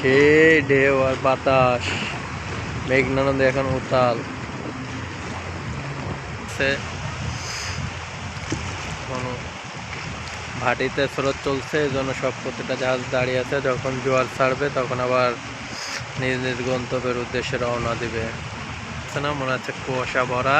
সে ঢেউ আর বাতাস মেঘনা নদী এখন উতাল ভাটিতে স্রোত চলছে, এই জন্য সব প্রতিটা জাহাজ দাঁড়িয়ে আছে। যখন জোয়ার ছাড়বে, তখন আবার নিজ নিজ গন্তব্যের উদ্দেশ্যে রওনা দিবে। না? মনে হচ্ছে কুয়াশা ভরা।